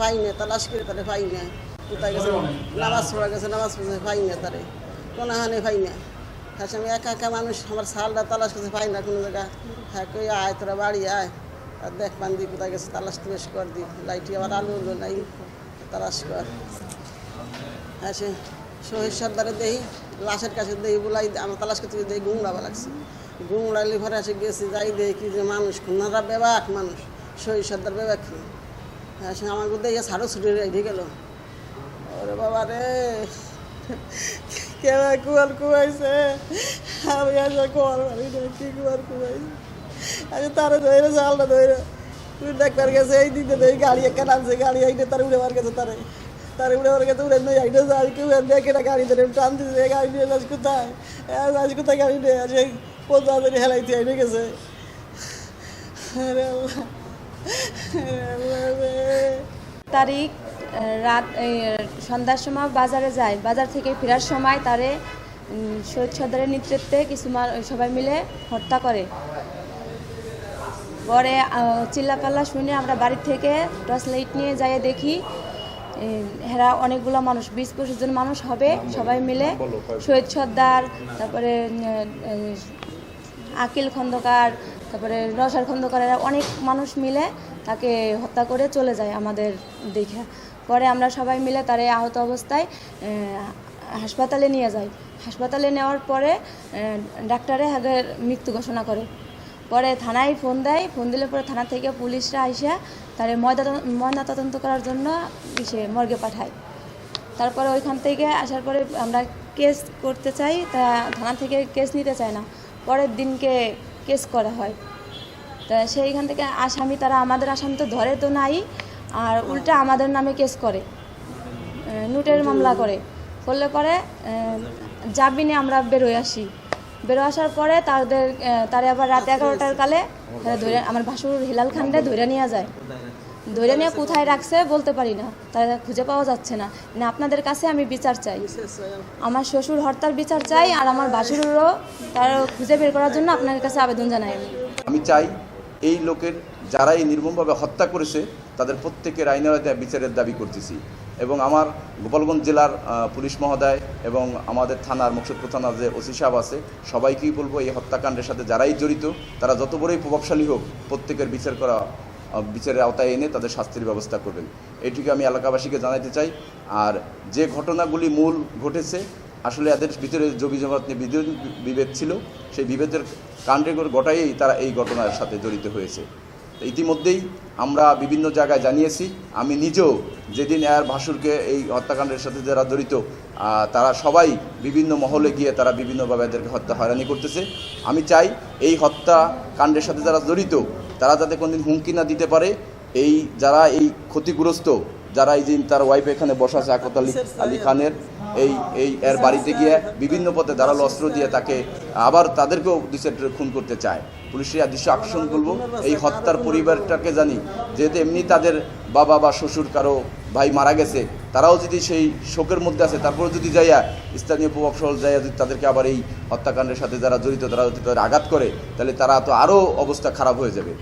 পাই তালাশ করে তারে পাই কোথায় গেছে? নামাজ পড়া গেছে, নামাজ পড়ছে পাই তারে। কোনো হানে পাই না আমি একা একা মানুষ, আমার সালটা তালাশ করছে পাই না কোনো জায়গা হ্যাঁ কই আয়, তোরা বাড়ি আয়। আর দেখ পান্দি কোথায় গেছে, তালাশ তুলাশ কর দি। লাইটি আবার আলু উলো নাই তালাশ কর। হ্যাঁ সে শহীদ সর্দারে দেই লাশের কাছে দেই বলাই, আমার তালাশ করতে দেই গুমড়াবা লাগছে গুমড়ালি এসে গেছি, যাই দেখি যে মানুষ খুনারা বেবাক মানুষ সর্দার বেবাক হ্যাঁ সে আমার মধ্যে ইয়ে সারো ছুটে রেখে গেল। ওরে বাবা রে কেউ কুয়ার কুয়াইছে? আমি আজ কুয়ার না কি কুয়ার কুয়াইছে? আমি তারা ধরে জালটা ধরে দেখবার গেছে, এই দিতে এই গাড়ি একটা নামছে, গাড়ি আইনে তার উড়ে মার গেছে তারে। তার উড়ে মার গেছে, উড়ে নই আইনে যাই কেউ দেখে না গাড়ি ধরে টান দিছে গাড়ি নিয়ে আজ কোথায়? আজ কোথায় গাড়ি নিয়ে আসে কোথা ধরে হেলাইতে আইনে গেছে। আরে আল্লাহ। আরে আল্লাহ রে। তারিখ রাত সন্ধ্যার সময় বাজারে যায় বাজার থেকে ফেরার সময় তারে শহীদ সর্দারের নেতৃত্বে কিছু সবাই মিলে হত্যা করে। পরে চিল্লাপাল্লা শুনে আমরা বাড়ি থেকে টর্চ লাইট নিয়ে যাই দেখি হেরা অনেকগুলো মানুষ বিশ পঁচিশ জন মানুষ হবে সবাই মিলে শহীদ সর্দার তারপরে আকিল খন্দকার, তারপরে রসার খন্দকার এরা অনেক মানুষ মিলে তাকে হত্যা করে চলে যায় আমাদের দেখে পরে আমরা সবাই মিলে তারে আহত অবস্থায় হাসপাতালে নিয়ে যাই। হাসপাতালে নেওয়ার পরে ডাক্তারে আগের মৃত্যু ঘোষণা করে। পরে থানায় ফোন দেয়। ফোন দিলে পরে থানা থেকে পুলিশরা আইসা তারে ময়না তদন্ত করার জন্য সে মর্গে পাঠায়। তারপরে ওইখান থেকে আসার পরে আমরা কেস করতে চাই, তা থানা থেকে কেস নিতে চায় না। পরের দিনকে কেস করা হয়। তা সেইখান থেকে আসামি তারা আমাদের আসামি তো ধরে তো নাই, আর উল্টা আমাদের নামে কেস করে লুটের মামলা করে। করলে পরে জামিনে আমরা বেরোয় আসি। বেরো আসার পরে তাদের তারে আবার রাত এগারোটার কালে ধরে, আমার ভাসুর হিলাল খানরে ধরে নিয়ে যায়। ধরে নিয়ে কোথায় রাখছে বলতে পারি না। তারা খুঁজে পাওয়া যাচ্ছে না। না, আপনাদের কাছে আমি বিচার চাই। আমার শ্বশুর হরতাল বিচার চাই আর আমার ভাসুরেরও তার খুঁজে বের করার জন্য আপনার কাছে আবেদন জানাই আমি। আমি চাই এই লোকের যারা এই নির্মমভাবে হত্যা করেছে, তাদের প্রত্যেকের আইনের বিচারের দাবি করতেছি। এবং আমার গোপালগঞ্জ জেলার পুলিশ মহোদয় এবং আমাদের থানার মুকসুদপুর থানার যে ওসি সাহেব আছে, সবাইকেই বলব এই হত্যাকাণ্ডের সাথে যারাই জড়িত, তারা যত বড়ই প্রভাবশালী হোক, প্রত্যেকের বিচার করা বিচারের আওতায় এনে তাদের শাস্তির ব্যবস্থা করবেন। এটিকে আমি এলাকাবাসীকে জানাতে চাই, আর যে ঘটনাগুলি মূল ঘটেছে, আসলে এদের ভিতরে জমি জমাত নিয়ে বিভেদ ছিল, সেই বিভেদের কাণ্ডে গোটাই তারা এই ঘটনার সাথে জড়িত হয়েছে। ইতিমধ্যেই আমরা বিভিন্ন জায়গায় জানিয়েছি, আমি নিজেও যেদিন এর ভাসুরকে এই হত্যাকাণ্ডের সাথে যারা জড়িত তারা সবাই বিভিন্ন মহলে গিয়ে তারা বিভিন্নভাবে এদেরকে হত্যা হয়রানি করতেছে। আমি চাই এই হত্যাকাণ্ডের সাথে যারা জড়িত তারা যাতে কোনদিন হুমকি না দিতে পারে এই যারা এই ক্ষতিগ্রস্ত যারা এই যে তার ওয়াইফ এখানে বসা আছে আকত আলী আলী খানের এই এই এর বাড়িতে গিয়ে বিভিন্ন পথে ধারালো অস্ত্র দিয়ে তাকে আবার তাদেরকেও দিশে খুন করতে চায়। পুলিশের দৃশ্য আকর্ষণ করব। এই হত্যার পরিবারটাকে জানি যেহেতু এমনি তাদের বাবা বা শ্বশুর কারও ভাই মারা গেছে, তারাও যদি সেই শোকের মধ্যে আছে তারপরে যদি যাইয়া স্থানীয় প্রভাব সহ যাইয়া যদি তাদেরকে আবার এই হত্যাকাণ্ডের সাথে যারা জড়িত, তারা যদি তাদের আঘাত করে, তাহলে তারা তো আরও অবস্থা খারাপ হয়ে যাবে।